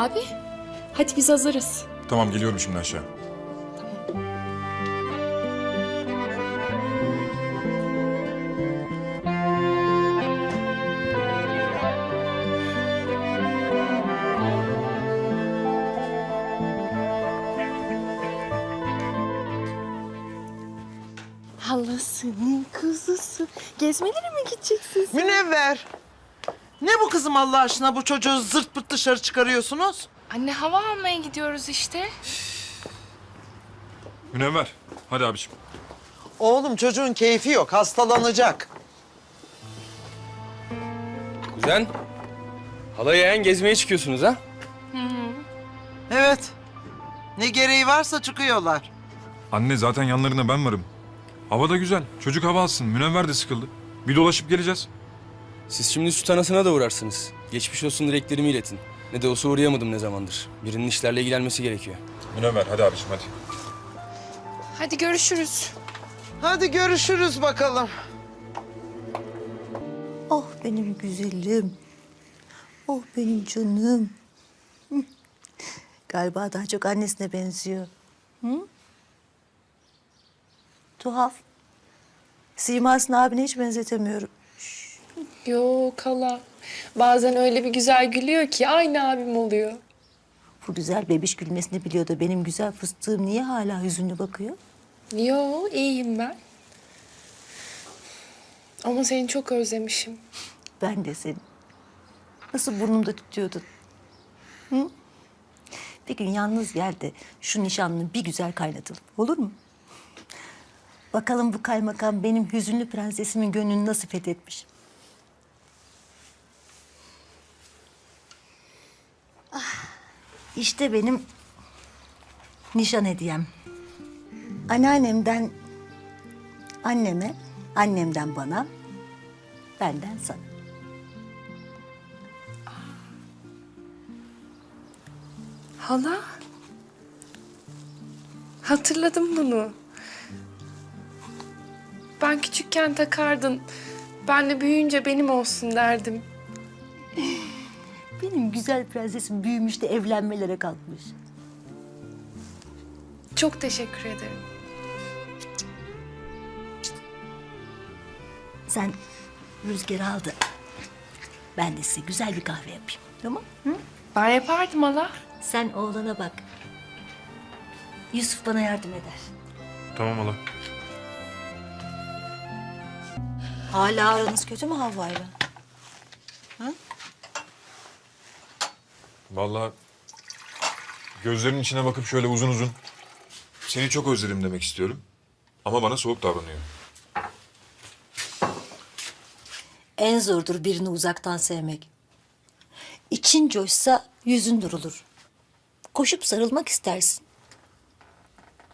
Abi, hadi biz hazırız. Tamam geliyorum şimdi aşağı. Halasının kuzusu. Gezmelere mi gideceksiniz? Münevver. Ne bu kızım Allah aşkına bu çocuğu zırt pırt dışarı çıkarıyorsunuz? Anne hava almaya gidiyoruz işte. Münevver. Hadi abiciğim. Oğlum çocuğun keyfi yok hastalanacak. Kuzen, hala yeğen gezmeye çıkıyorsunuz ha? Evet. Ne gereği varsa çıkıyorlar. Anne zaten yanlarında ben varım. Hava da güzel. Çocuk hava alsın. Münevver de sıkıldı. Bir dolaşıp geleceğiz. Siz şimdi süt anasına da uğrarsınız. Geçmiş olsun dileklerimi iletin. Ne de olsa uğrayamadım ne zamandır. Birinin işlerle ilgilenmesi gerekiyor. Münevver hadi abiciğim hadi. Hadi görüşürüz. Hadi görüşürüz bakalım. Oh benim güzelim. Oh benim canım. Galiba daha çok annesine benziyor. Hı? Tuhaf. Simasını abine hiç benzetemiyorum. Yok hala. Bazen öyle bir güzel gülüyor ki aynı abim oluyor. Bu güzel bebiş gülmesini biliyordu. Benim güzel fıstığım niye hala hüzünlü bakıyor? Yo iyiyim ben. Ama seni çok özlemişim. Ben de seni. Nasıl burnumda tutuyordun? Hı? Bir gün yalnız gel de şu nişanlını bir güzel kaynatalım. Olur mu? Bakalım bu kaymakam benim hüzünlü prensesimin gönlünü nasıl fethetmiş. İşte benim nişan hediyem. Anneannemden anneme, annemden bana, benden sana. Hala? Hatırladım bunu. Ben küçükken takardın. Ben de büyüyünce benim olsun derdim. Benim güzel prensesim büyümüş de evlenmelere kalkmış. Çok teşekkür ederim. Sen rüzgarı al da ben de size güzel bir kahve yapayım. Tamam? Hı? Ben yapardım hala. Sen oğlana bak. Yusuf bana yardım eder. Tamam hala. Hala aranız kötü mü Havva'yla? Vallahi gözlerinin içine bakıp şöyle uzun uzun seni çok özledim demek istiyorum. Ama bana soğuk davranıyor. En zordur birini uzaktan sevmek. İçin coşsa yüzün durulur. Koşup sarılmak istersin.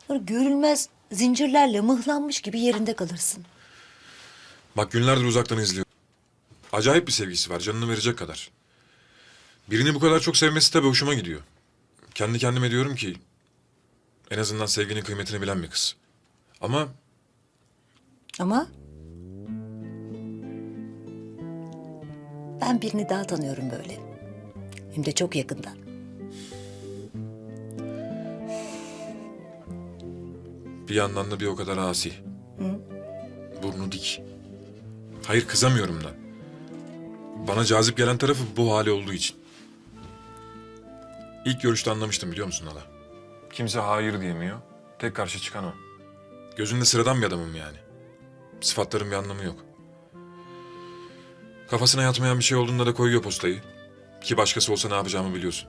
Sonra görülmez zincirlerle mıhlanmış gibi yerinde kalırsın. Bak günlerdir uzaktan izliyor. Acayip bir sevgisi var canını verecek kadar. Birini bu kadar çok sevmesi tabii hoşuma gidiyor. Kendi kendime diyorum ki en azından sevginin kıymetini bilen bir kız. Ama Ama ben birini daha tanıyorum böyle. Hem de çok yakından. bir yandan da bir o kadar asi. Burnu dik. Hayır kızamıyorum da. Bana cazip gelen tarafı bu hali olduğu için. İlk görüşte anlamıştım biliyor musun hala? Kimse hayır diyemiyor. Tek karşı çıkan o. Gözünde sıradan bir adamım yani. Sıfatların bir anlamı yok. Kafasına yatmayan bir şey olduğunda da koyuyor postayı. Ki başkası olsa ne yapacağımı biliyorsun.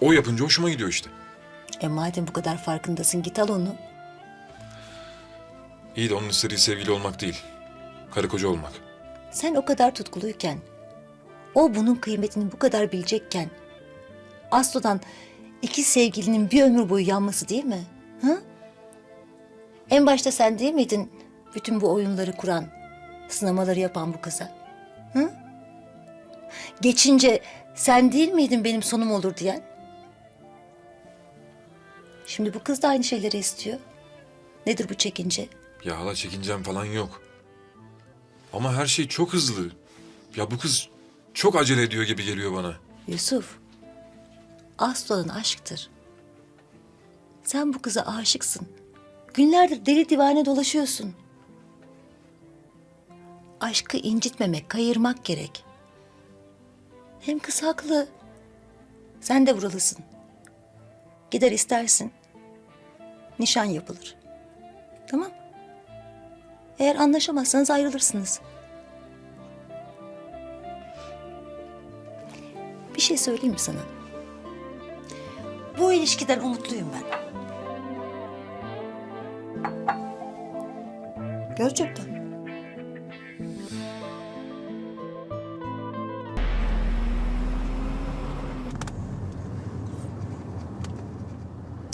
O yapınca hoşuma gidiyor işte. E madem bu kadar farkındasın git al onu. İyi de onun istediği sevgili olmak değil. Karı koca olmak. Sen o kadar tutkuluyken, o bunun kıymetini bu kadar bilecekken, Aslı'dan iki sevgilinin bir ömür boyu yanması değil mi? Hı? En başta sen değil miydin bütün bu oyunları kuran, sınamaları yapan bu kıza? Hı? Geçince sen değil miydin benim sonum olur diyen? Şimdi bu kız da aynı şeyleri istiyor. Nedir bu çekince? Ya hala çekincem falan yok. Ama her şey çok hızlı. Ya bu kız çok acele ediyor gibi geliyor bana. Yusuf, asıl olan aşktır. Sen bu kıza aşıksın. Günlerdir deli divane dolaşıyorsun. Aşkı incitmemek, kayırmak gerek. Hem kız haklı. Sen de buralısın. Gider istersin. Nişan yapılır. Tamam. Eğer anlaşamazsanız ayrılırsınız. Şey söyleyeyim mi sana? Bu ilişkiden umutluyum ben. Gerçekten.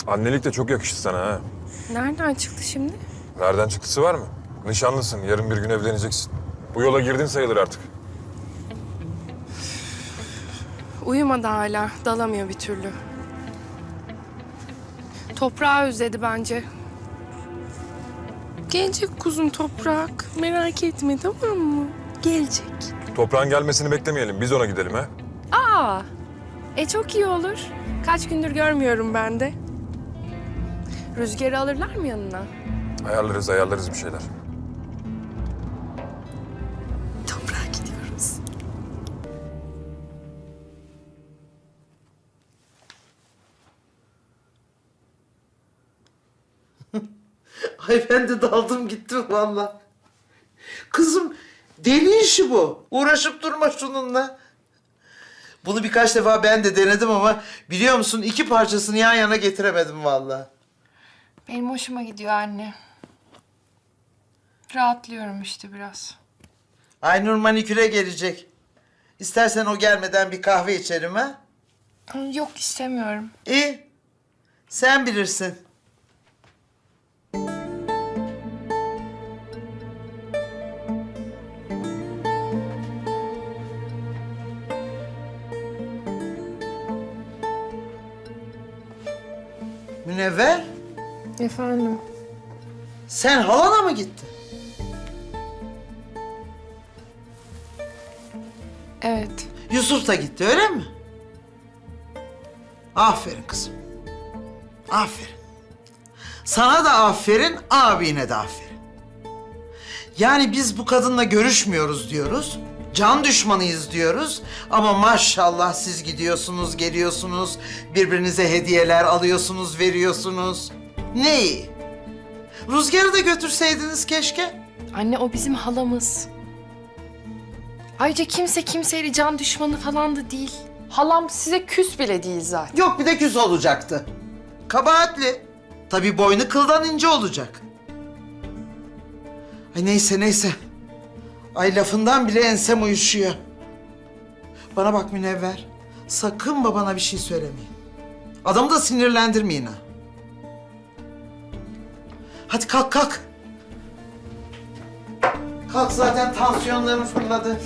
Annelik de çok yakıştı sana ha. Nereden çıktı şimdi? Nereden çıktısı var mı? Nişanlısın, yarın bir gün evleneceksin. Bu yola girdin sayılır artık. Uyumadı hala. Dalamıyor bir türlü. Toprağı özledi bence. Gelecek kuzum toprak. Merak etme tamam mı? Gelecek. Toprağın gelmesini beklemeyelim, biz ona gidelim ha. Aa, e çok iyi olur. Kaç gündür görmüyorum ben de. Rüzgarı alırlar mı yanına? Ayarlarız, ayarlarız bir şeyler. Ay ben de daldım gittim valla. Kızım deli işi bu. Uğraşıp durma şununla. Bunu birkaç defa ben de denedim ama biliyor musun iki parçasını yan yana getiremedim valla. Benim hoşuma gidiyor anne. Rahatlıyorum işte biraz. Aynur maniküre gelecek. İstersen o gelmeden bir kahve içerim ha? Yok istemiyorum. İyi. Sen bilirsin. Münevver, Efendim? sen halana mı gittin? Evet. Yusuf da gitti öyle mi? Aferin kızım. Aferin. Sana da aferin, abine de aferin. Yani biz bu kadınla görüşmüyoruz diyoruz. Can düşmanıyız diyoruz. Ama maşallah siz gidiyorsunuz, geliyorsunuz. Birbirinize hediyeler alıyorsunuz, veriyorsunuz. Ne iyi. Rüzgarı da götürseydiniz keşke. Anne o bizim halamız. Ayrıca kimse kimseyle can düşmanı falan da değil. Halam size küs bile değil zaten. Yok bir de küs olacaktı. Kabahatli. Tabii boynu kıldan ince olacak. Ay neyse neyse. Ay lafından bile ensem uyuşuyor. Bana bak Münevver. Sakın babana bir şey söylemeyin. Adamı da sinirlendirmeyin ha. Hadi kalk kalk. Kalk zaten tansiyonların fırladı.